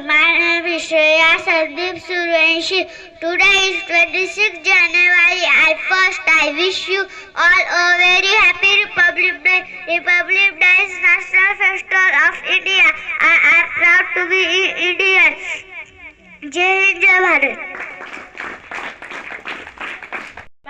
my name is Shreya Sandeep Suryanshi. Today is 26 January. I first I wish you all a very happy Republic Day. Republic Day is national festival of India. I am proud to be Indian. Jai Hind Jai Bharat.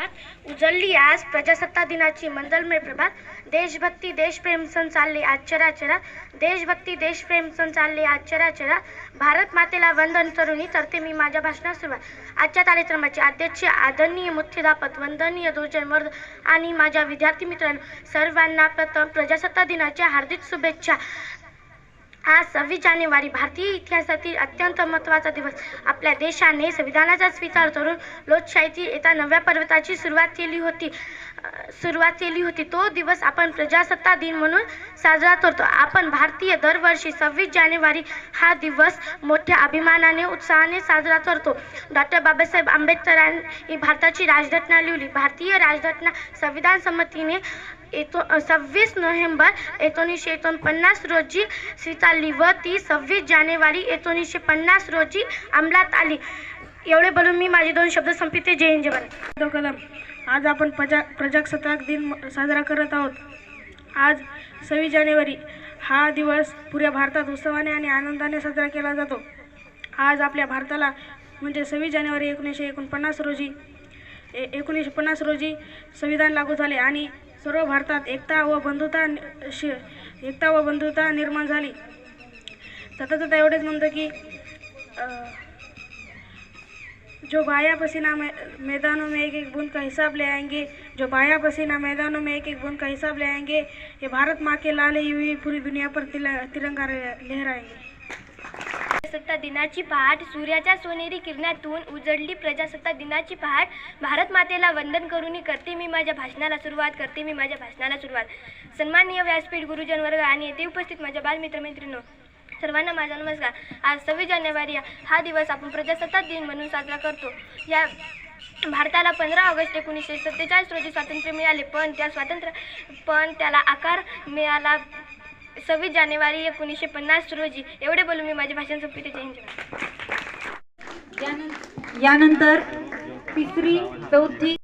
प्रभात उजळली. आज प्रजासत्ताक दिनाची मंदलमय प्रभात. देशभक्ती देशप्रेम सण चालले आज चराचरा देशभक्ती देशप्रेम सण चालले आज चराचरा भारत मातेला वंदन तरुणी करते मी माझ्या भाषणात सुरुवात. आजच्या कार्यक्रमाचे अध्यक्ष आदरणीय मुख्याध्यापक वंदनीय दुर्जन वर्ध आणि माझ्या विद्यार्थी मित्रांनो सर्वांना प्रथम प्रजासत्ताक दिनाच्या हार्दिक शुभेच्छा. आज सव्वीस जानेवारी भारतीय इतिहासातील अत्यंत महत्त्वाचा दिवस. आपल्या देशाने संविधानाचा स्वीकार करून लोकशाहीची एका नव्या पर्वताची सुरुवात केली होती. सुरुवात केली होती. तो दिवस आपण प्रजासत्ताक दिन म्हणून साजरा करतो. आपण भारतीय दरवर्षी सव्वीस जानेवारी हा दिवस मोठ्या अभिमानाने उत्साहाने साजरा करतो. डॉक्टर बाबासाहेब आंबेडकरांनी भारताची राजघटना लिहिली. भारतीय राजघटना संविधान समितीने एको सव्वीस नोव्हेंबर एकोणीसशे एकोणपन्नास रोजी स्वीकारली व ती सव्वीस जानेवारी एकोणीसशे पन्नास रोजी अंमलात आली. एवढे बोलून मी माझे दोन शब्द संपिते जय हिंद जय कलाम आज आपण प्रजा प्रजासत्ताक दिन साजरा करत आहोत. आज सव्वीस जानेवारी हा दिवस पुऱ्या भारतात उत्सवाने आणि आनंदाने साजरा केला जातो. आज आपल्या भारताला म्हणजे सव्वीस जानेवारी एकोणीसशे एकोणपन्नास रोजी ए एकोणीसशे पन्नास रोजी संविधान लागू झाले आणि सर्व भारतात एकता व बंधुता शि एकता व बंधुता निर्माण झाली. तथा एवढेच म्हणतं की जो बाया पसीना मै मैदानों में एक एक बूंद का हिसाब ले आएंगे जो बाया पसीना मैदानों में एक एक बूंद का हिसाब ले आएंगे ये भारत माँ के लाल हुई पूरी दुनिया पर तिल- तिरंगा रे- लहराएंगे। प्रजासत्ताक दिनाची पहाट सूर्याच्या सोनेरी किरणातून उजळली प्रजासत्ताक दिनाची पहाट. भारत मातेला वंदन करून करते मी माझ्या भाषणाला सुरुवात करते मी माझ्या भाषणाला सुरुवात. सन्माननीय व्यासपीठ गुरुजन वर्ग आणि येथे उपस्थित माझ्या बालमित्र मैत्रिणी सर्वांना माझा नमस्कार. आज सव्वीस जानेवारी हा दिवस आपण प्रजासत्ताक दिन म्हणून साजरा करतो. या भारताला पंधरा ऑगस्ट एकोणीसशे सत्तेचाळीस रोजी स्वातंत्र्य मिळाले पण त्या स्वातंत्र्य पण त्याला आकार मिळाला सव्वीस जानेवारी एकोणीसशे पन्नास रोजी. एवढे बोलून मी माझे भाषण संपते जय हिंद यानंतर तिसरी चौथी